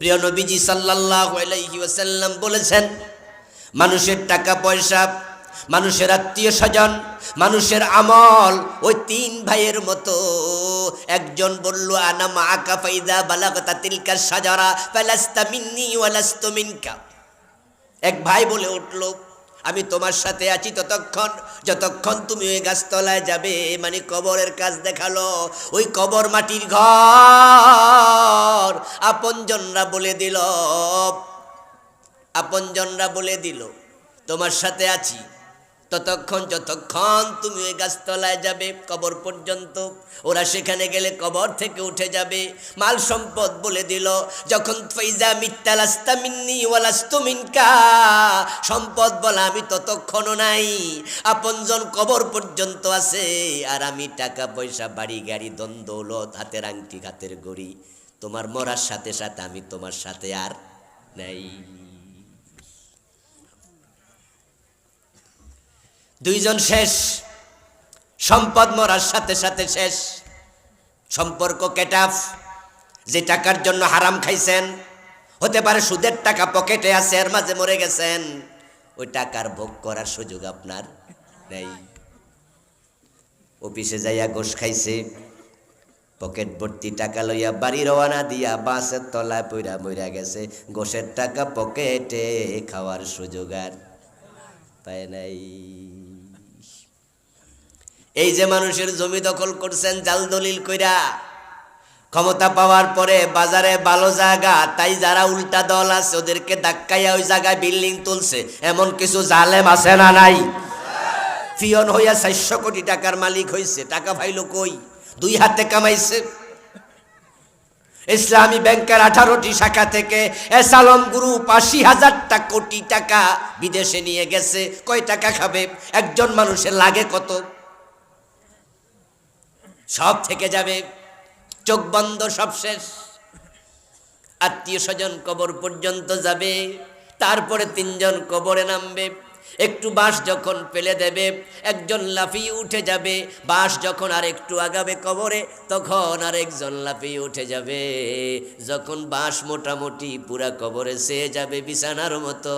প্রিয় নবীজি আলাইহি ওয়াসাল্লাম বলেছেন, মানুষের টাকা পয়সা, মানুষের আত্মীয় স্বজন, মানুষের আমল, ওই তিন ভাইয়ের মতো একজন বলল, আনা মা আকা ফাইদা বালাগতা তিলকা সাজারা ফালাস্তা মিন্নি ওয়ালাস্তু মিনকা। এক ভাই বলে উঠল আমি তোমার সাথে আছি ততক্ষণ, যতক্ষণ তুমি ওই গাছতলায় যাবে মানে কবরের কাজ দেখাল। ওই কবর মাটির ঘর, আপনজনরা বলে দিল, আপনজনরা বলে দিল, তোমার সাথে আছি। ততক্ষণ, যতক্ষণ তুমি ওই গাছতলায় যাবে, কবর পর্যন্ত, ওরা সেখানে গেলে কবর থেকে উঠে যাবে। মাল সম্পদ বলে দিল, যখন ফৈজা মিত্তালাস্তা মিন্নি মিনকা। সম্পদ বলা আমি ততক্ষণও নাই। আপনজন কবর পর্যন্ত আছে, আর আমি টাকা পয়সা বাড়ি গাড়ি দ্বন্দ্বলত হাতের আংটি, হাতের গড়ি তোমার মরার সাথে সাথে আমি তোমার সাথে আর নাই। দুইজন শেষ। সম্পদ মরার সাথে সাথে শেষ। সম্পর্ক কেটাফ। যে টাকার জন্য হারাম খাইছেন, হতে পারে সুদের টাকা পকেটে আছে এর মাঝে মরে গেছেন, ওই টাকার ভোগ করার সুযোগ আপনার নেই। অফিসে যাইয়া গোশ খাইছে, পকেট ভর্তি টাকা লইয়া বাড়ি রওনা দিয়া বাসের তলায় পইরা মইরা গেছে। গোশের টাকা পকেটে খাওয়ার সুযোগ আর পায় নাই। এই যে মানুষের জমি দখল করছেন, জাল দলিল কইরা, ক্ষমতা পাওয়ার পরে বাজারে ভালো জায়গা, তাই যারা উল্টা দল আছে, ওদেরকে ধাক্কাইয়া ওই জায়গায় বিল্ডিং তুলছে। এমন কিছু জালেম আছে না নাই? ফিয়ন হইয়া চারশো কোটি টাকার মালিক হয়েছে টাকা পাইলো কই? দুই হাতে কামাইছে। ইসলামী ব্যাংকের আঠারোটি শাখা থেকে এসালম গ্রুপ আশি হাজারটা কোটি টাকা বিদেশে নিয়ে গেছে। কয় টাকা খাবে? একজন মানুষের লাগে কত? সব থেকে যাবে। চোখ বন্ধ, সব শেষ। আত্মীয় স্বজন কবর পর্যন্ত যাবে। তারপরে তিনজন কবরে নামবে। একটু বাঁশ যখন ফেলে দেবে, একজন লাফিয়ে উঠে যাবে। বাঁশ যখন আর একটু আগাবে কবরে, তখন আর একজন লাফিয়ে উঠে যাবে। যখন বাঁশ মোটামুটি পুরা কবরে সে যাবে বিছানার মতো।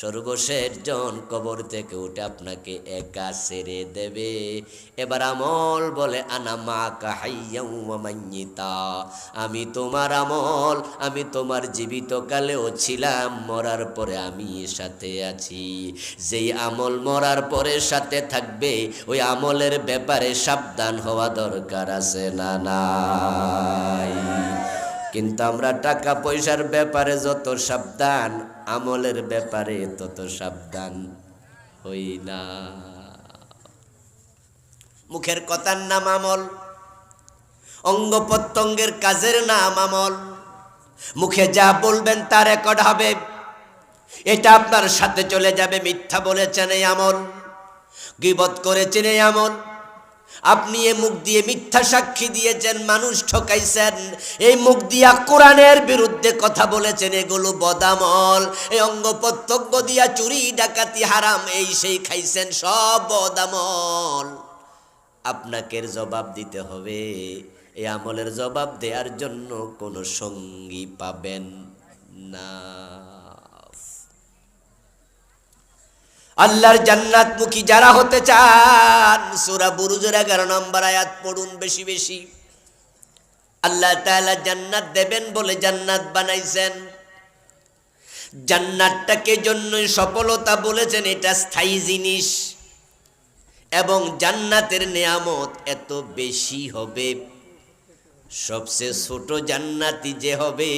সর্বশেষ জন কবর থেকে উঠে আপনাকে একা সেরে দেবে। এবার আমল বলে, আনা মা কাহাইয়া আমি তোমার আমল, আমি তোমার জীবিত কালেও ছিলাম, মরার পরে আমি সাথে আছি। যেই আমল মরার পরে সাথে থাকবে, ওই আমলের ব্যাপারে সাবধান হওয়া দরকার আছে না নাই? কিন্তু আমরা টাকা পয়সার ব্যাপারে যত সাবধান, আমলের ব্যাপারে তত সাবধান হই না। মুখের কথার নাম আমল, অঙ্গ প্রত্যঙ্গের কাজের নাম আমল। মুখে যা বলবেন তা রেকর্ড হবে। এটা আপনার সাথে চলে যাবে, মিথ্যা বলেছেন এই আমল, গিবত করেছেন এই আমল। আপনি এ মুখ দিয়ে মিথ্যা সাক্ষী দিয়েছেন, মানুষ ঠকাইছেন। এই মুখ দিয়া কোরআনের বিরুদ্ধে কথা বলেছেন, এগুলো বদামল। এই অঙ্গ প্রত্যঙ্গ দিয়া চুরি, ডাকাতি হারাম, এই সেই খাইছেন, সব বদামল। আপনাকে জবাব দিতে হবে, এই আমলের জবাব দেওয়ার জন্য কোনো সঙ্গী পাবেন না। আল্লাহর জান্নাতমুখী যারা হতে চান, সুরা বুরুজের এগারো নম্বর আয়াত পড়ুন বেশি বেশি। আল্লাহ তাআলা জান্নাত দেবেন বলে জান্নাত বানাইছেন। জান্নাতটাকে জন্যই সফলতা বলেছেন, এটা স্থায়ী জিনিস। এবং জান্নাতের নেয়ামত এত বেশি হবে। সবচেয়ে ছোট জান্নাতি যে হবে,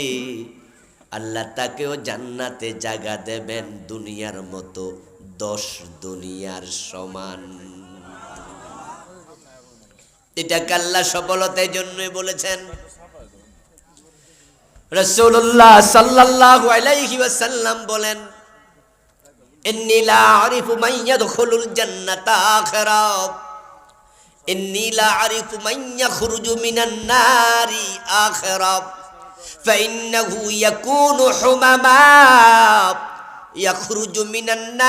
আল্লাহ তাকেও জান্নাতে জায়গা দেবেন দুনিয়ার মতো। দশ দুনিয়ার সমান। এটা কাল্লা সফলতার জন্যই বলেছেন? রসুল্লাহ সাল্লাল্লাহু আলাইহি ওয়াসাল্লাম বলেন মান ইয়াখরুজু মিনান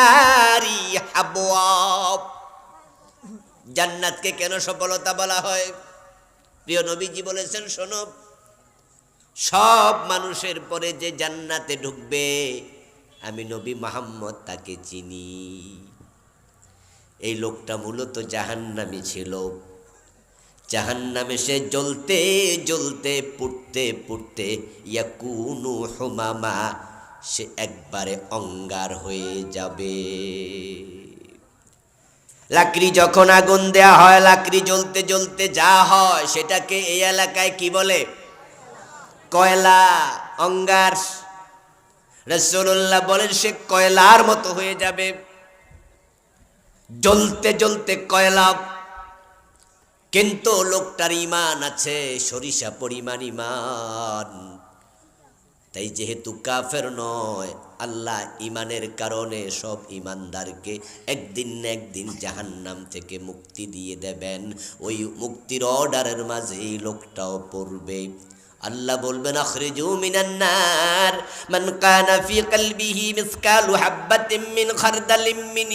জান্নাতকে কেন সফলতা বলা হয়? প্রিয় নবীজি বলেছেন, শোনো, সব মানুষের পরে যে জান্নাতে ঢুকবে, আমি নবী মাহাম্মদ তাকে চিনি। এই লোকটা মূলত জাহান্নামি ছিল। জাহান্নামে সে জ্বলতে জ্বলতে, পুড়তে পুড়তে ইয়াকুনু হোমামা সে একবারে অঙ্গার হয়ে যাবে। লাকড়ি যখন আগুন দেয়া হয়, লাকড়ি জ্বলতে জ্বলতে যা হয়, সেটাকে এই এলাকায় কি বলে? কয়লা। অঙ্গার। রসুল্লাহ বলেন, সে কয়লার মতো হয়ে যাবে। জ্বলতে জ্বলতে কয়লা। কিন্তু লোকটার ইমান আছে, সরিষা পরিমাণ ইমান। তাই যেহেতু কাফের নয়, আল্লাহ ইমানের কারণে সব ইমানদারকে একদিন না একদিন জাহান্নাম থেকে মুক্তি দিয়ে দেবেন। ওই মুক্তির অর্ডারের মাঝে এই লোকটাও পড়বে। আল্লাহ বলবেন, আখরিজু মিনান নার, মান কানা ফি কলবিহি মিসকালু হাববাতিন মিন খারদালিন মিন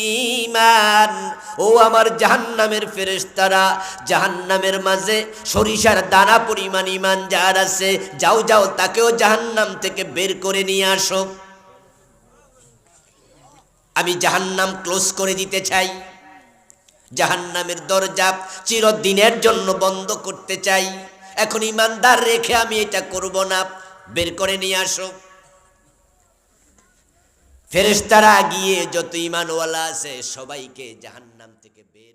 ঈমান। ও আমার জাহান্নামের ফেরেশতারা, জাহান্নামের মাঝে সরিষার দানা পরিমাণ ঈমান যার আছে, যাও যাও, তাকেও জাহান্নাম থেকে বের করে নিয়ে আসো। আমি জাহান্নাম ক্লোজ করে দিতে চাই। জাহান্নামের দরজা চিরদিনের জন্য বন্ধ করতে চাই। এখন ইমানদার রেখে আমি এটা করব না। বের করে নিয়ে আসো। ফেরেস্তারা গিয়ে যত ইমানওয়ালা আছে সবাইকে জাহান্নাম থেকে বের